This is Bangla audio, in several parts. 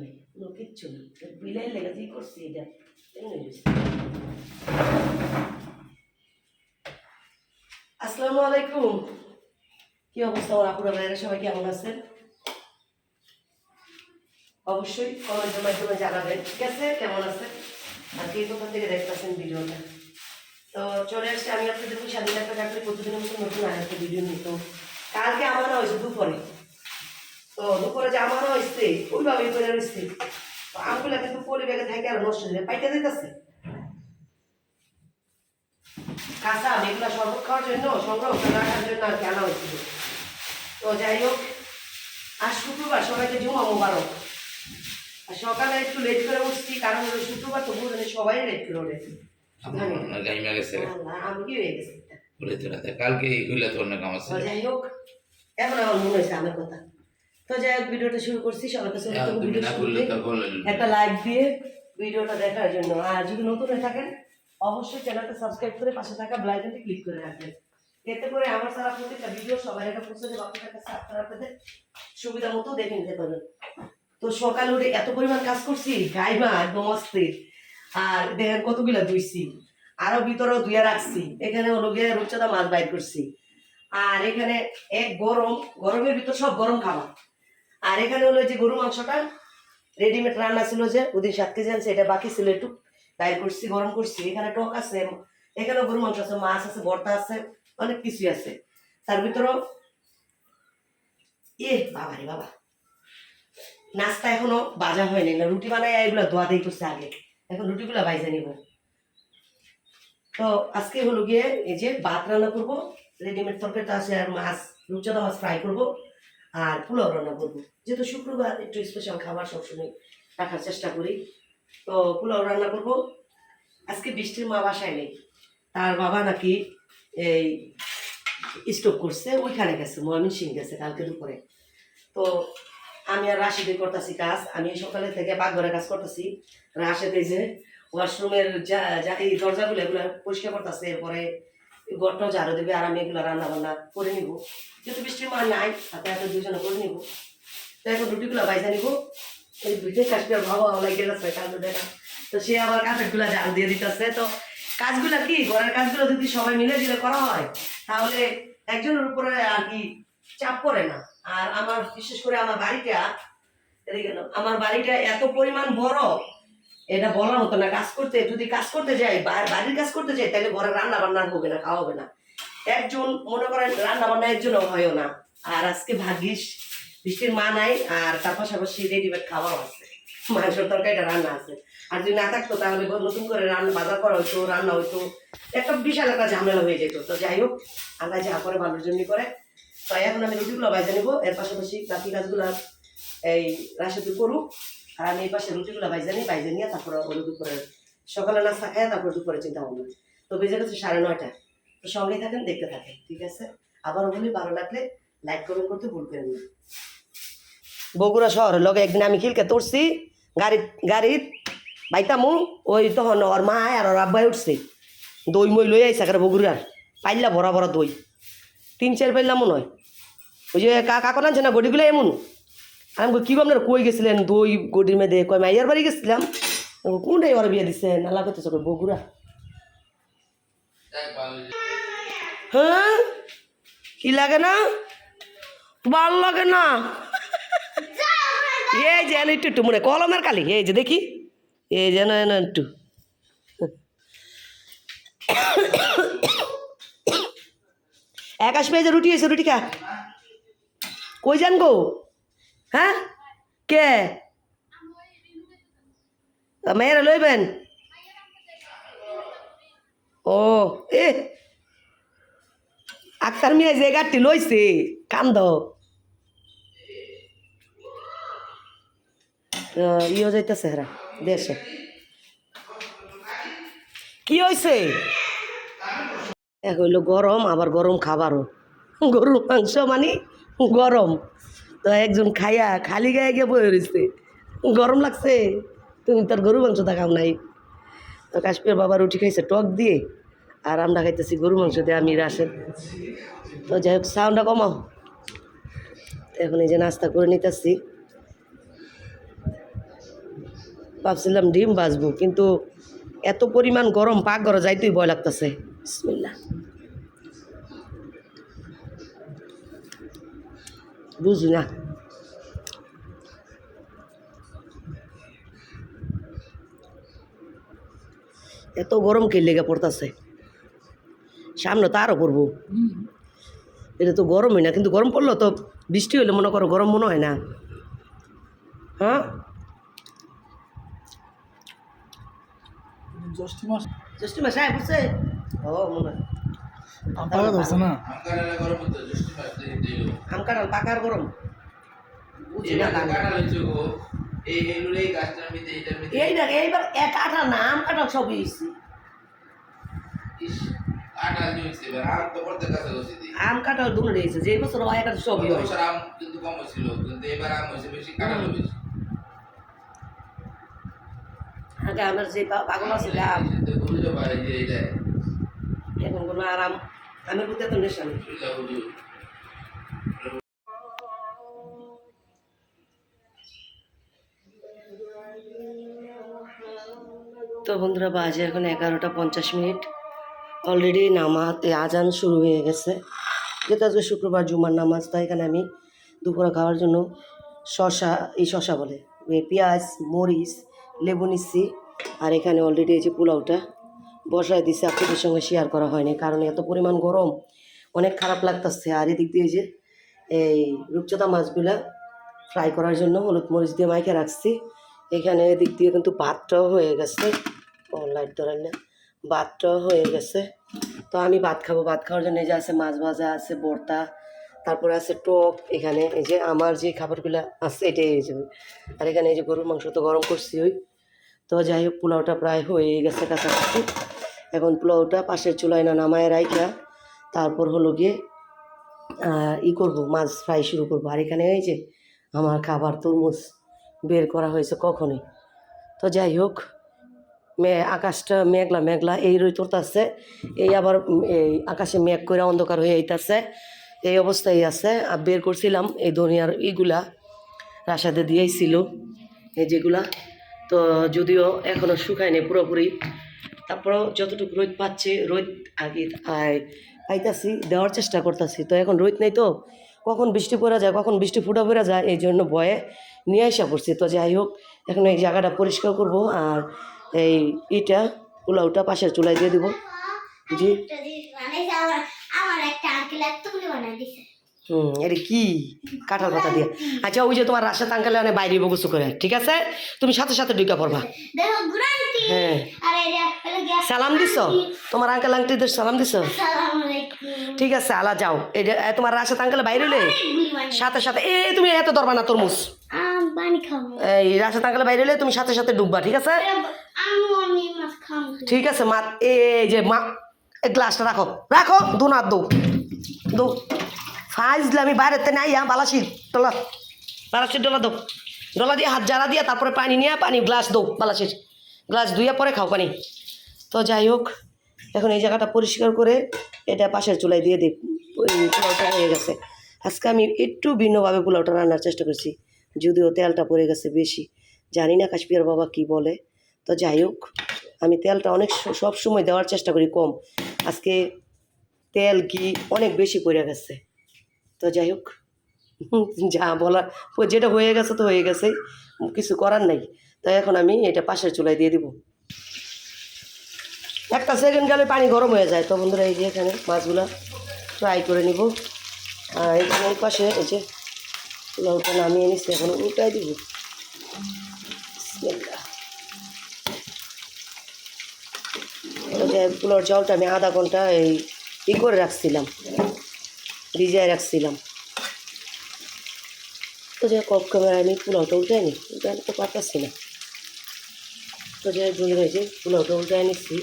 নেই বিলাই করছি এটা। আসসালামু আলাইকুম। কি অবস্থা সবাই কেমন আছেন? অবশ্যই কমেন্টের মাধ্যমে জানাবেন। ঠিক আছে? কেমন আছেন? আর কে কোথা থেকে দেখতেছেন ভিডিওটা। তো চলে আসছে আমি আপনাদের খুব স্বাধীন চাকরি প্রতিদিনের মতো নতুন আরেকটা ভিডিও নিই তো কালকে আমারও হয়েছে দুপুরে। তো দুপুরে যে আমারও হয়েছে ওইভাবে করে রয়েছে। তো আমগুলা কিন্তু পরিবেগে থাকে আর নষ্ট হয়ে পাইতে দিতেছে কাঁচা আম এগুলা শরবত খাওয়ার জন্য সংগ্রহ রাখার জন্য আর কি আনা হয়েছিল। তো যাই হোক আর শুক্রবার সবাইকে জুমা মোবারক। আর সকালে একটু লেট করে উঠছি কারণ হলো শুক্রবার তো বুঝলেন সবাই লেট করে উঠেছে আমি কি হয়ে গেছি? বলেতে কালকে অন্য কাম আছে। যাই হোক এখন আমার মনে হয়েছে আমার কথা। তো যাই হোক ভিডিওটা শুরু করছি। সবার কাছে বললেন একটা লাইক দিয়ে ভিডিওটা দেখার জন্য। আর যদি নতুন হয়ে থাকেন অবশ্যই চ্যানেলটা সাবস্ক্রাইব করে পাশে থাকা ব্লাইকনটি ক্লিক করে রাখবেন। এতে করে আমার সারা ভিডিও এটা পৌঁছে দেবে আপনার কাছে আপনারা আপনাদের সুবিধা মতো দেখে নিতে পারবেন। তো সকালে উঠে এত পরিমাণ কাজ করছি গাইমা একদম অস্থির। আর দেখেন কতগুলা ধুইছি। আরও ভিতরেও ধুয়ে রাখছি। এখানে হলো গিয়ে রূপচাঁদা মাছ বাইর করছি। আর এখানে এক গরম গরমের ভিতর সব গরম খাবার। আর এখানে হলো যে গরু মাংসটা রেডিমেড রান্না ছিল যে ওদিন সাত কেজি আনছে, এটা বাকি ছিল একটু বাইর করছি, গরম করছি। এখানে টক আছে এখানে গরু মাংস আছে, মাছ আছে, ভর্তা আছে, অনেক কিছুই আছে। তার ভিতরেও এ বাবা রে বাবা, নাস্তা এখনও বাজা হয়নি না, রুটি বানাই এগুলো ধোয়া দিয়ে করছে আগে। এখন রুটিগুলো বাইজে নিব। তো আজকে হলো গিয়ে এই যে ভাত রান্না করব রেডিমেড তরকারিটা আছে আর মাছ রূপচাঁদা মাছ ফ্রাই করব। আর পোলাও রান্না করব। যেহেতু শুক্রবার একটু স্পেশাল খাবার সবসময় রাখার চেষ্টা করি, তো পোলাও রান্না করব। আজকে বৃষ্টির মা বাসায় নেই, তার বাবা নাকি এই স্টোভ করছে, ওইখানে গেছে ময়মন সিং গেছে কালকে দুপুরে তো আমি আর রাশিদে করতেছি কাজ, আমি সকালে থেকে পাকঘরে কাজ করতেছি। রাশেদ যে ওয়াশরুমের যা যা এই দরজাগুলো এগুলো পরিষ্কার করতেছে, এরপরে ঘরটাও ঝাড়ু দেবে আর আমি এগুলো রান্না বান্না করে নিব। যেহেতু বৃষ্টির মা নাই হাতে হাতে দুজনে করে নিব। তো এখন রুটিগুলো বাইজা নিব। এই দুইটাই কাশ্মীর ভাবা লাগে গেছে কাজে দেখা তো সে আবার কাঠেরগুলো ঝাড়ু দিয়ে দিতেছে। তো কাজগুলো কি, ঘরের কাজগুলো যদি সবাই মিলে দিলে করা হয়, তাহলে একজনের উপরে আর কি চাপ পড়ে না। আর আমার, বিশেষ করে আমার বাড়িটা, এদিকে আমার বাড়িটা এত পরিমাণ বড় এটা বলার মতো না, কাজ করতে, যদি কাজ করতে যাই বাড়ির কাজ করতে যাই তাহলে ঘরে রান্না বান্না হবে না, খাওয়া হবে না। একজন, মনে করেন রান্না বান্না একজনও হয়ও না। আর আজকে ভাগ্যিস, বৃষ্টির মা নাই, আর তার পাশাপাশি রেডিমেড খাওয়াও আছে। মাংসের তরকারিটা রান্না আছে। আর যদি না থাকতো, তাহলে নতুন করে রান্না, বাজার করা হইতো, রান্না হইতো। একটা বিশাল একটা ঝামেলা হয়ে যেত। তো যাই হোক, আল্লাহ যা করে ভালোর জন্য করে। তো এখন আমি রুটিগুলো বাজে নেব। এর পাশাপাশি বাকি কাজগুলো এই রাশিতে করুক। আর আমি এই পাশে রুটিগুলো বাইজে নিই বাইজে নিয়ে তারপরে ওই দুপুরে সকালে নাস্তা খাই তারপরে দুপুরে চিন্তা ভাবনা। তো বেজে গেছে সাড়ে নয়টা। তো সঙ্গেই থাকেন, দেখতে থাকেন, ঠিক আছে? আবার বলি ভালো লাগলে লাইক কমেন্ট করতে ভুলবেন না। বগুড়া শহরের লগে একদিন আমি খিলকে তুলছি গাড়ি গাড়ির বাইতামু, ওই তখন ওর মা আর ওর আব্বাই উঠছে। দই মই লই আইসা কারে বগুড়ার। পাইলা ভরা ভরা দই। তিন চার পাইলাম মনে হয় ওই যে কা কাকন আনছে না গডিগুলো এমন? আমি কি আপনারা কই গেছিলেন? দই গডির মেয়েদে কয় মাইয়ার বাড়ি গেছিলাম। ওরা বিয়ে দিচ্ছে নালা করতেছে কই, বগুড়া। হ্যাঁ? কি লাগে না? ভালো লাগে না? এই যে একটু একটু মনে কলমের কালি এই যে দেখি। এই যে না না একটু। একাশ পেয়ে যে রুটি হয়েছে রুটি খা। কই যান গো? হ্যাঁ? কে? মেয়েরা লইবেন? ও, এ। আক্তার মেয়ে যে গাড়টি লইছে কান্দ ইয়ে যাইতেছে হেরা দেশে কি হয়েছে এক হইল গরম, আবার গরম খাবারও। গরুর মাংস মানে গরম। তো একজন খাইয়া খালি গায়ে গিয়ে বয়ে রয়েছে গরম লাগছে, তুমি তার গরু মাংস দেখাও নাই। তো কাশ্মীর বাবা রুটি খাইছে, টক দিয়ে, আর আমরা খাইতেছি গরু মাংস দিয়ে আমি রাসের তো যাই হোক সাউন্ডটা কমাও। এখন এই যে নাস্তা করে নিতেছি। ভাবছিলাম ডিম ভাজবো, কিন্তু এত পরিমাণ গরম পাক ঘরে যাইতেই ভয় লাগতেছে। বিসমিল্লাহ। বুঝি না। এত গরম কে লেগে পড়তেছে? সামনে তো আরও পড়ব। এটা তো গরমই না কিন্তু গরম পড়ল তো বৃষ্টি হলে মনে করো গরম মনে হয় না। হ্যাঁ? জ্যৈষ্ঠ মাস। জ্যৈষ্ঠ মাসে আয় বুঝছে ও মনে হয়। পাকা ধরছে না? কাঁঠাল পাকার গরম। বুঝি না। কাটা লইছে গো এই হেলুর এই গাছটার মধ্যে এইটার মধ্যে। এই দেখ এইবার এক কাঁঠাল না আম কাঁঠাল হয়েছে কাটা নিয়েছে এবার আম তো হচ্ছে আম কাঁঠাল দুটো রয়েছে যে বছর হয় একটা সবই গত আম কিন্তু কম ছিল কিন্তু এবার আম হয়েছে বেশি কাটা আগে আমার যে পাগল আছে আম। এখন কোনো আর আম আমের প্রতি এত নেশা বুঝলা তো বন্ধুরা, বাজে এখন এগারোটা পঞ্চাশ মিনিট। অলরেডি নামাজ এ আজান শুরু হয়ে গেছে। যেহেতু আজকে শুক্রবার জুমার নামাজ, তাই এখানে আমি দুপুরে খাওয়ার জন্য শশা, এই শশা বলে পেঁয়াজ, মরিচ, লেবু নিচ্ছি। আর এখানে অলরেডি এই যে পোলাওটা বসায় দিছে, আপনাদের সঙ্গে শেয়ার করা হয়নি, কারণ এত পরিমাণ গরম। অনেক খারাপ লাগতেছে। আর এদিক দিয়ে যে, এই রূপচাঁদা মাছগুলা ফ্রাই করার জন্য হলুদ মরিচ দিয়ে মাইকে রাখছি। এখানে এদিক দিয়ে কিন্তু ভাতটাও হয়ে গেছে। ও লাইট ধরেন না। ভাতটাও হয়ে গেছে। তো আমি ভাত খাব। ভাত খাওয়ার জন্য এই যে আছে মাছ ভাজা, আছে ভর্তা তারপরে আছে টক। এখানে এই যে আমার যে খাবারগুলো আছে, এটাই এই যে। আর এখানে এই যে গরুর মাংস তো গরম করছি ওই। তো যাই হোক, পোলাওটা প্রায় হয়ে গেছে কাছাকাছি। এখন পোলাওটা পাশের চুলায় না নামায় রাইখা। তারপর হলো গিয়ে ই করব, মাছ ফ্রাই শুরু করব। আর এখানে যে আমার খাবার তরমুজ বের করা হয়েছে কখনই। তো যাই হোক, মে, আকাশটা মেঘলা মেঘলা, এই রই তোরতাছে এই আবার এই আকাশে মেঘ করে অন্ধকার হয়ে আইতাছে। এই অবস্থায় আছে, আর বের করছিলাম এই দুনিয়ার ইগুলা রাসাদে দিয়েই ছিল, এই যেগুলা। তো যদিও এখনও শুকায়নি পুরোপুরি তারপরেও যতটুকু রোদ পাচ্ছে, রোদ আগে পাইতাছি দেওয়ার চেষ্টা করতেছি। তো এখন রোদ নেই তো? কখন বৃষ্টি পড়া যায়, কখন বৃষ্টি ফুটা পড়া যায়, এই জন্য ভয়ে নিয়ে আসা পড়ছি। তো যাই হোক, এখন এই জায়গাটা পরিষ্কার করব আর এই ইটা, পোলাওটা পাশের চুলায় দিয়ে দেবো। জি একটা জিনিস বানাইছে আমার আমার একটা আঙ্কেল এতগুলো বানাই দিছে হুম এটা কি? কাঁঠাল পাতা দিয়ে। আচ্ছা ওই যে তোমার রাস্তা আঙ্কালে অনেক বাইরে বগুসু করে ঠিক আছে? তুমি সাথে সাথে ঢুকা পড়বা। হ্যাঁ। এটা হলো সালাম দিছ? তোমার আঙ্কেল আঙ্টিদের সালাম দিছ? ঠিক আছে আলা যাও। এই যে তোমার রাস্তা আঙ্কেলে বাইরে হইলে সাথে সাথে। এ তুমি এত ধরবা না তরমুজ। এই রাস্তা আঙ্কেলে বাইরে হইলে তুমি সাথে সাথে ডুববা ঠিক আছে? ঠিক আছে মা এই যে মা গ্লাসটা রাখো। রাখো দু না দু। দু। ফাইজ দিলে আমি বাইরেতে নাই হ্যাঁ বালাসি ডলা বালাসির ডলা দো ডলা দিয়ে হাত জারা দিয়া তারপরে পানি নিয়ে, পানি গ্লাস দো বালাসির। গ্লাস ধুইয়া পরে খাও পানি। তো যাই হোক, এখন এই জায়গাটা পরিষ্কার করে এটা পাশের চুলায় দিয়ে দিই পোলাওটা হয়ে গেছে। আজকে আমি একটু ভিন্নভাবে পোলাওটা রান্নার চেষ্টা করছি, যদিও তেলটা পড়ে গেছে বেশি। জানি না কাশ্মীর বাবা কি বলে। তো যাই হোক, আমি তেলটা অনেক সব সময় দেওয়ার চেষ্টা করি কম। আজকে তেল কি অনেক বেশি পড়ে গেছে। তো যাই হোক, যা বলার, যেটা হয়ে গেছে তো হয়ে গেছে, কিছু করার নাই। তো এখন আমি এটা পাশের চুলায় দিয়ে দিব। একটা সেকেন্ড গেলে পানি গরম হয়ে যায়। তো বন্ধুরা, এই যে এখানে মাছগুলো ফ্রাই করে নিব। আর এখানে পাশে এই যে পোলাওটা নামিয়ে নিচ্ছি এখন উল্টাই দিব। পোলাওর জলটা আমি আধা ঘণ্টা এই ই করে রাখছিলাম। ভিজায় রাখছিলাম। তো যে কপ ক্যামেরা আমি পোলাওটা উল্টাই নি উল্টাই তো পারতাছি না। তো যে ভুলে গেছি পোলাওটা উল্টাই নিচ্ছি।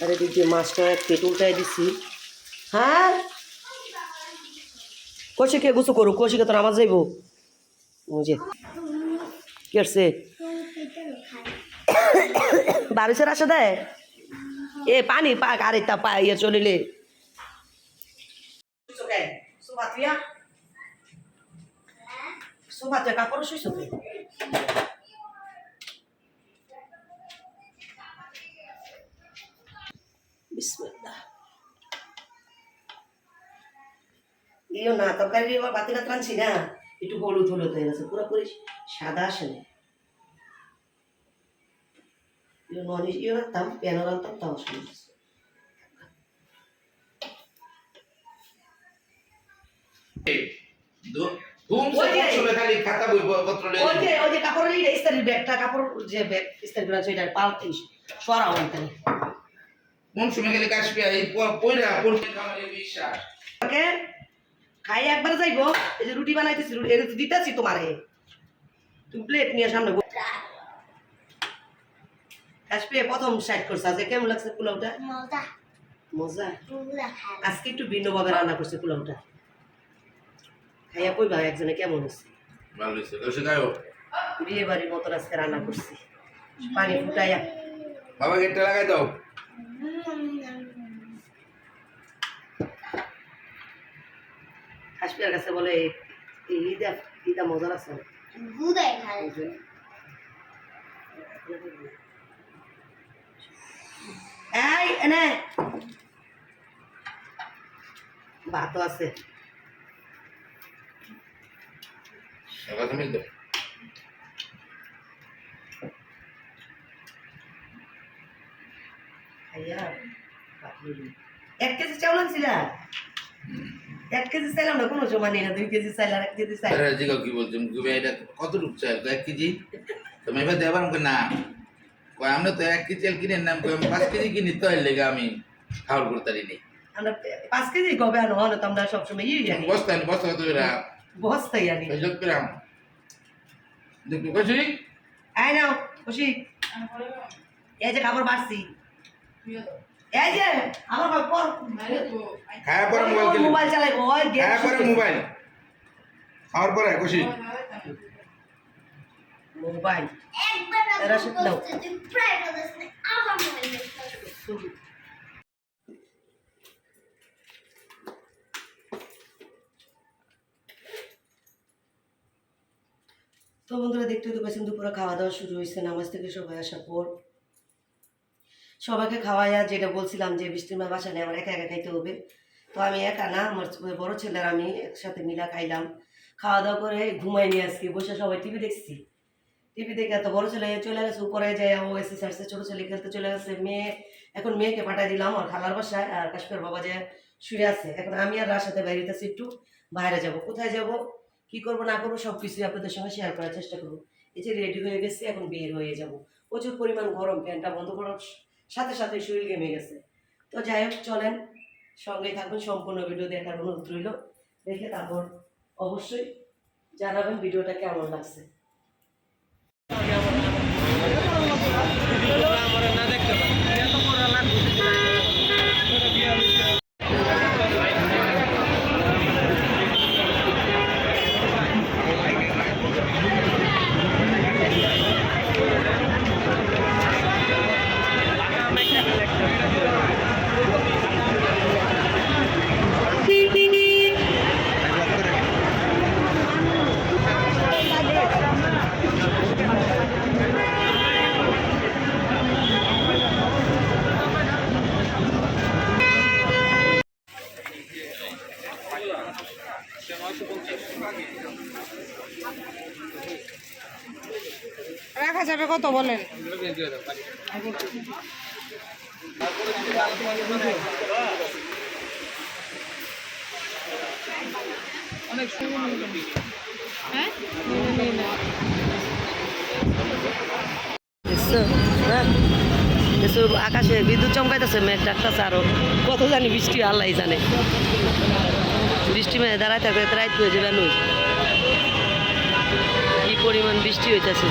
আর এদিক দিয়ে মাছটা এক পেট উল্টাই দিছি। হ্যাঁ? কষিকে গুছু করুক কষিকে তো নামাজ যাইব। ওই যে, কি আসছে বারিশের আসে দেয়? এ, পানি পাক আরে তা পা সোফাতে কাপড় শুইছো কে? বিসমিল্লাহ। ইও না, তরকারি বাতিটা টানছি না। একটু হলুদ হলুদ হয়ে গেছে, পুরোপুরি সাদা আসেনি। খালি খাতা বই পত্র ওই যে ওই যে ইস্তারির ব্যাগটা কাপড় যে ব্যাগ ইস্তারি এটা সরাও এখানে কোন সময় গেলে কাশবি এই পয়রা পড়তে আমার বিশ্বাস ওকে? খাই একবার যাইবো এই যে রুটি বানাইতেছি রুটি দিতেছি তোমারে। তুমি প্লেট নিয়ে সামনে কাশ্মীরে প্রথম সাইড করছে। আজকে কেমন লাগছে পোলাওটা? মজা। মজা? আজকে একটু ভিন্নভাবে রান্না করছে পোলাওটা। খাইয়া কইবা একজনে কেমন হচ্ছে বিয়ে বাড়ির মতন আজকে রান্না করছি। পানি ফুটাইয়া। বাবা গেটটা লাগাই দাও। কাশ্মীরের কাছে বলে এই ঈদা ঈদা মজা লাগছে না। এই এনে। আছে। ভাত লইলি। এক কেজি চাউল আনছিলা? এক কেজি চাইলাম না কোনো সময় নেই না দুই কেজি চাইল আর এক কেজি চাইল আরে কি বলছো? গুবে এটা কত রূপ চাই এক কেজি? তুমি এবার দেবার আমাকে না। কয় আমরা তো এক কেজি কিনে নাম কয় পাঁচ কেজি কিনি তো এর লেগে আমি খাওয়ার করতে পারিনি আমরা পাঁচ কেজি কবে আনো হলো তো আমরা সবসময় ইয়ে জানি। বস্তা বস্তা কত এরা পেলাম আয় নাও খুশি এই যে খাবার বাড়ছি। এই যে আমার পর পরে মোবাইল কিনলি মোবাইল ওই পরে খাওয়ার পরে কইছি। মোবাইল। তো বন্ধুরা দেখতে তো পাচ্ছেন দুপুরে খাওয়া দাওয়া শুরু হয়েছে নামাজ থেকে সবাই আসার পর। সবাইকে খাওয়াইয়া যেটা বলছিলাম যে বৃষ্টির মা বাসা নেই আমার একা একা খাইতে হবে। তো আমি একা না আমার বড় ছেলের আমি একসাথে মিলা খাইলাম। খাওয়া দাওয়া করে ঘুমাই নিয়ে আজকে বসে সবাই টিভি দেখছি। টিভি দেখে এত বড় ছেলে চলে গেছে, উপরে যায়, ও এসে সারছে ছোটো ছেলে খেলতে চলে গেছে, মেয়ে, এখন মেয়েকে পাঠাই দিলাম আর খালার বাসায় আর কাশ্মীর বাবা যে শুয়ে আছে। এখন আমি আর রার সাথে বাইরেতেছি একটু বাইরে যাব। কোথায় যাব? কি করব, না করব, সব কিছুই আপনাদের সঙ্গে শেয়ার করার চেষ্টা করব। এই যে রেডি হয়ে গেছে, এখন বের হয়ে যাব। প্রচুর পরিমাণ গরম, ফ্যানটা বন্ধ করার সাথে সাথে শরীর ঘেমে গেছে। তো যাই হোক, চলেন, সঙ্গেই থাকুন, সম্পূর্ণ ভিডিও দেখার অনুরোধ রইল। দেখে তারপর অবশ্যই জানাবেন ভিডিওটা কেমন লাগছে। Vamos lá. কত বলেন। আকাশে বিদ্যুৎ চমকাইতেছে, মেঘ ডাকতেছে আরও। কত জানি বৃষ্টি, আল্লাহ জানে। বৃষ্টি মেয়ে দাঁড়ায় থাকবে রাইত হয়ে নই কি পরিমাণ বৃষ্টি হইতেছে